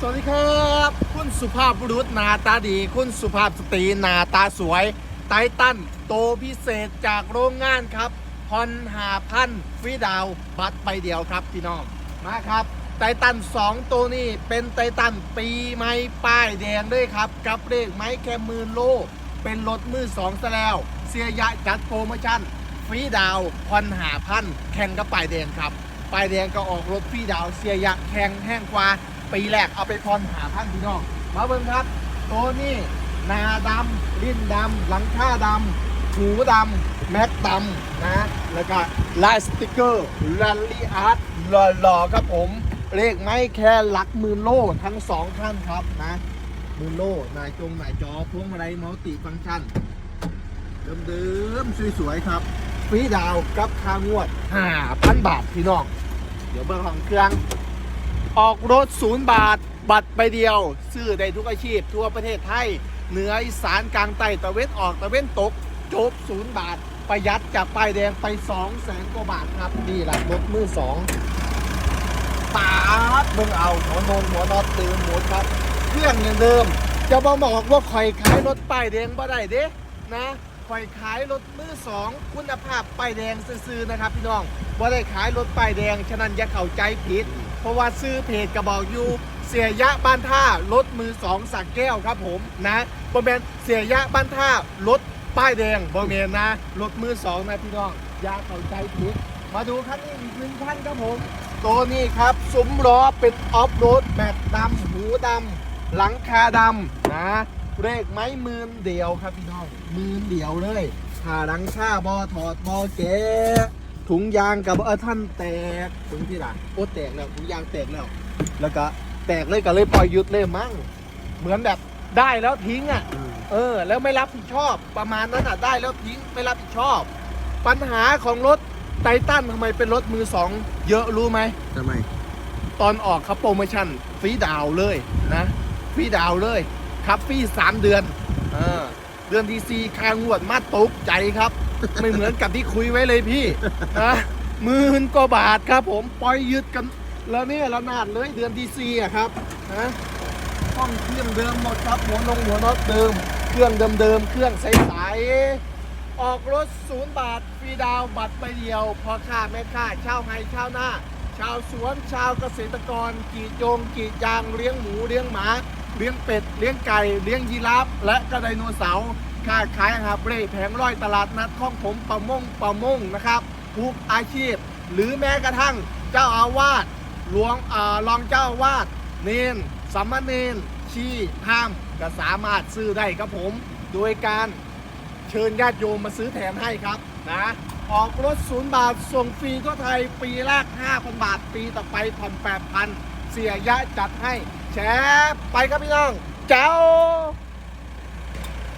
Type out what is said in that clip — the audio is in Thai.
สวัสดีครับ คุณสุภาพบุรุษนาตาดี คุณสุภาพสตรีนาตาสวย ไตตันโตพิเศษจากโรงงานครับพอนหาพันฟีดาว บัตรใบเดียวครับพี่น้อง มาครับ ไตตัน 2 ตัวนี้เป็นไตตันปีไม้ป้ายแดงด้วยครับ กับเลขไม้แค่มื่นโล เป็นรถมือสองซะแล้ว เสียยะจัดโปรโมชั่นฟรีดาวพอนหาพันแข่งกับป้ายแดงครับป้ายแดงก็ออกรถฟรีดาวเสียยะแข่งแห้งกว่า ปีแรกเอาไปพรหาพันพี่น้อง มาเบิ่งครับ ตัวนี้นาดำลิ้นดำหลังคาดำหูดำแม็กดำนะ แล้วก็ลายสติกเกอร์ลันลี่อาร์ตหล่อๆครับผม เลขไม่แค่หลักหมื่นโลทั้งสองท่านครับนะหมื่นโลนายจงนายจอพวงมาลัยมัลติฟังก์ชันเดิมๆสวยๆครับฟรีดาวน์กับค่างวด 5,000 บาทพี่น้อง เดี๋ยวเบิ่งของเครื่อง ออกรถศูนย์บาท บัตรใบเดียว ซื้อได้ทุกอาชีพ ทั่วประเทศไทย เหนืออีสานกลางใต้ตะเวนออกตะเวนตก จบศูนย์บาท ประหยัดจากป้ายแดงไป2 0 0แสนกว่าบาทครับ นี่แหละรถมือสองปาดเบิ่งเอาหัวนนหัวนอตตื่นหมดครับ เครื่องอย่างเดิม จะมาบอกว่าคอยขายรถป้ายแดงบ่ได้เด้นะคอยขายรถมือสองคุณภาพป้ายแดงซื่อๆนะครับ พี่น้องว่ได้ขายรถป้ายแดงฉะนั้นอย่าเข้าใจผิด เพราะว่าซื้อเพจกระบอกอยู่เสียยะบ้านท่ารถมือสองสักแก้วครับผมนะบอมเมนเสียยะบ้านท่ารถป้ายแดงบอมเมนนะรถมือสองนะพี่น้องอย่าเข้าใจผิดมาดูคันนี้อีกหนึ่งคันครับผมตัวนี้ครับซุ้มล้อเป็นออฟโรดแม็กดำหูดำหลังคาดำนะเลขไม้หมื่นเดียวครับพี่น้องหมื่นเดียวเลยถ้าหลังคาบอถอดบอแก ถุงยางกับเออท่านแตกถุงที่ไหนโอ้แตกแล้วถุงยางแตกแล้ว แล้วก็แตกเลยก็เลยปล่อยหยุดเลยมั้งเหมือนแบบได้แล้วทิ้งอะ เออ แล้วไม่รับผิดชอบประมาณนั้นอะได้แล้วทิ้งไม่รับผิดชอบ ปัญหาของรถไททันทำไมเป็นรถมือสองเยอะรู้ไหมทำไม ตอนออกครับโปรโมชั่นฟรีดาวน์เลยนะฟรีดาวน์เลย ครับฟรีสามเดือนเออเดือนที่สี่คางวดมาตกใจครับ ไม่เหมือนกับที่คุยไว้เลยพี่นะหมื่นกว่าบาทครับ ผมปล่อยยึดกันแล้วเนี่ยระนาดเลยเดือนที่สี่อะครับนะห้องเครื่องเดิมหมดครับหัวนงหัวน็อตเดิม เครื่องเดิมๆเครื่องใสๆออกรถศูนย์บาทฟรีดาวบัตรใบเดียว พอค่าแม่ค่าเช่าไฮเช่าหน้า ชาวสวนชาวเกษตรกรกีดยงกีดยางเลี้ยงหมูเลี้ยงหมา เลี้ยงเป็ด เลี้ยงไก่ เลี้ยงยีราฟและก็ไดโนเสาร์ ค้าขายหาบเร่แผงร้อยตลาดนัดข้องผมประมงประมงนะครับทุกอาชีพ หรือแม้กระทั่งเจ้าอาวาสหลวงรองเจ้าอาวาสเนนสัมมาเนนชีห้ามก็สามารถซื้อได้ครับผม โดยการเชิญญาติโยมมาซื้อแถมให้ครับนะออกรถศูนย์บาท ส่งฟรีทั่วไทยปีแรก 5,000 บาท ปีต่อไปผ่อน8,000 เสียยะจัดให้ แชร์ไปครับพี่น้อง เจ้า